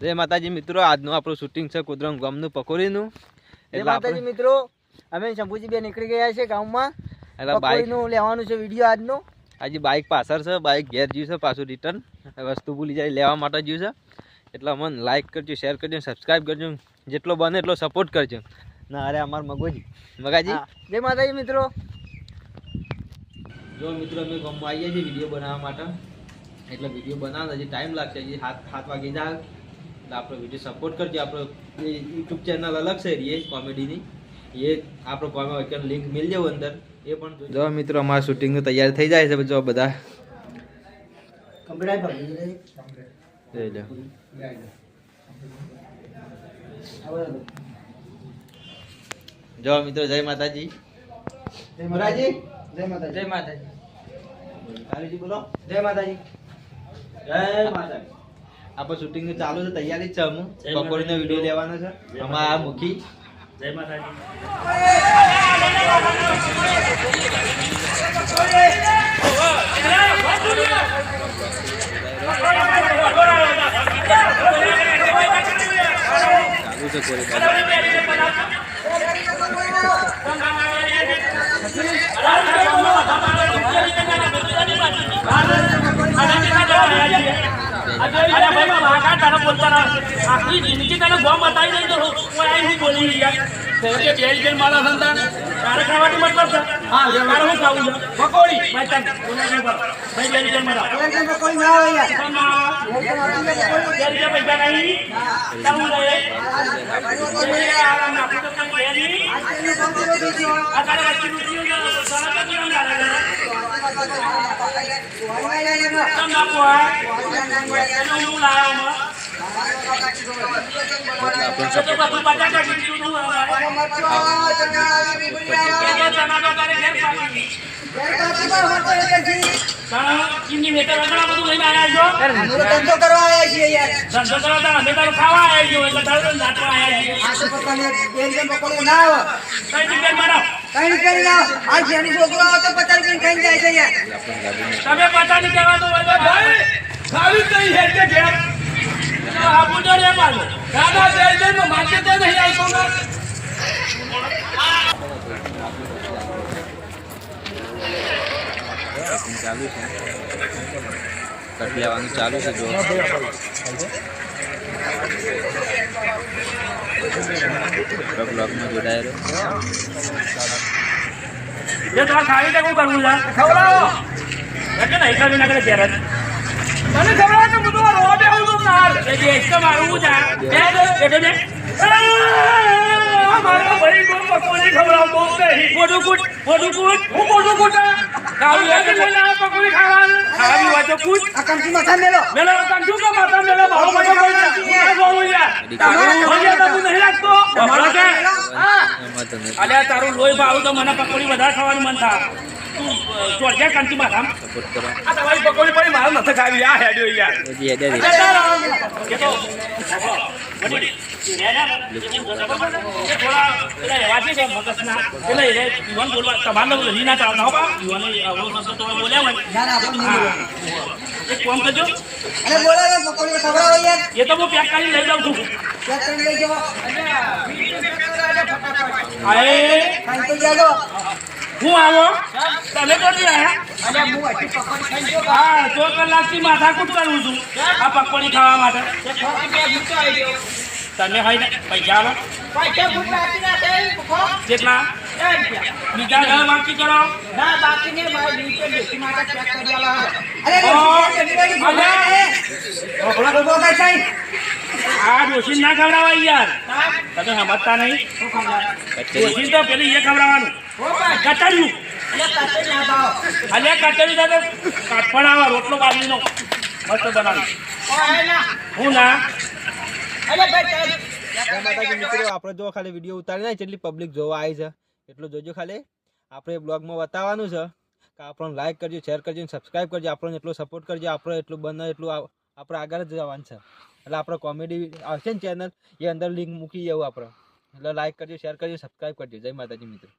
જય માતાજી મિત્રો આજનું આપણું શૂટિંગ છે કુદરમ ગામનું પકોડીનું. એટલે માતાજી મિત્રો અમે શંભુજી બે નીકળી ગયા છે ગામમાં. એટલે બાઈકનું લેવાનું છે વીડિયો આજનો. આજે બાઇક પાછળ છે બાઇક ઘેર જ્યું છે પાછું રિટર્ન વસ્તુ ભૂલી જાય લેવા માટે જ્યું છે. એટલે અમને લાઈક કરજો શેર કરજો સબસ્ક્રાઈબ કરજો. જેટલો બને એટલો સપોર્ટ કરજો. ના અરે અમાર મગોજી. મગાજી? જય માતાજી મિત્રો. જો મિત્રો અમે ગામમાં આવીએ છીએ વીડિયો બનાવવા માટે. એટલે વીડિયો બનાવવા હજી ટાઈમ લાગશે હજી સાત સાત વાગે જાય આપણો વીડિયો સપોર્ટ કરજો. આપણો યુટ્યુબ ચેનલ અલગ છે એ કોમેડીની. એ આપણો કોમેડી લિંક મિલ જાવ અંદર. એ પણ જો મિત્રો અમારા શૂટિંગનું તૈયાર થઈ જાય છે જો બધા. જો મિત્રો જય માતાજી. મોરાજી જય માતાજી. જય માતાજી. બોલો. જય માતાજી. જય માતાજી. આપણે શૂટિંગ ચાલુ છે તૈયારી જ છે અમુ પકોડીનો વીડિયો લેવાનો છે. અમારા આ મુખી. જય માતાજી. ચાલુ છે આખી જિંદગી તને ગોમ બતાવી દઈ તો કોઈ આઈ નહીં બોલી યાર તે બે મારા સંતા તારે ખાવાની મતલબ હા ખાવું છું પકોડી આવે ધંધો કરવા આવ્યા છીએ યાર ધંધો કરવા અમે ખાવા આવ્યા છો એટલે તારું તો નાચવા આવ્યા છીએ ના આવે કઈ રીતે મારા કઈ કરી આ જેની છોકરો આવે તો પચાસ રૂપિયા ખાઈને જાય છે યાર તમે પતા નહીં કહેવા તો ભાઈ ખાવી કઈ હે કે ઘેર. ચાલુ છે કટ લેવાનું ચાલુ છે જો. બ્લોગમાં જોડાયેલો જે તમારે ખાવી કરવું છે ખવડાવો એટલે નહીં ખાવી ના કરે ઘેર મને ખવડાવો અલ્યા તારું લોહી ભાવું તો મને પકોડી વધારે ખાવાનું મન થાય. માથામ સપોર્ટ કરો આ તમારી પકોડી પડી મારે નથી ખાવી આ હેડ્યો યાર. એ તો. હા. પેક કરી લઈ જાઉં છું ચેક કરી લઈ હું આવો? તમે તો નહીં આવ્યા અરે હું હજી પકોડી હા જો કલાકથી માથાકૂટ કરું છું. આ પકોડી ખાવા માટે. તમે હોય ને પૈસા આલો. કેટલા બીજા ઘર બાકી કરો. તો બહુ ખાઈ ખાઈ. આ ડોશી ના ખવડાવાય યાર. તમે સમજતા નહીં? કચેરી તો પેલી એ ખવડાવવાનું. કચડ્યું જો ખાલી વીડિયો ઉતારી નહીં જેટલી પબ્લિક જોવા આવી છે, એટલું જોજો ખાલી. આપણે બ્લોગમાં બતાવવાનું છે કે આપણને લાઈક કરજો શેર કરજો સબસ્ક્રાઈબ કરજો. આપણને એટલો સપોર્ટ કરજો, આપણે એટલું બને એટલું આપણે આગળ જવાનું છે. એટલે આપણે કોમેડી આવશે ને ચેનલ એ અંદર લિંક મૂકી જવું આપણે. એટલે લાઈક કરજો શેર કરજો સબસ્ક્રાઈબ કરજો. જય માતાજી મિત્રો.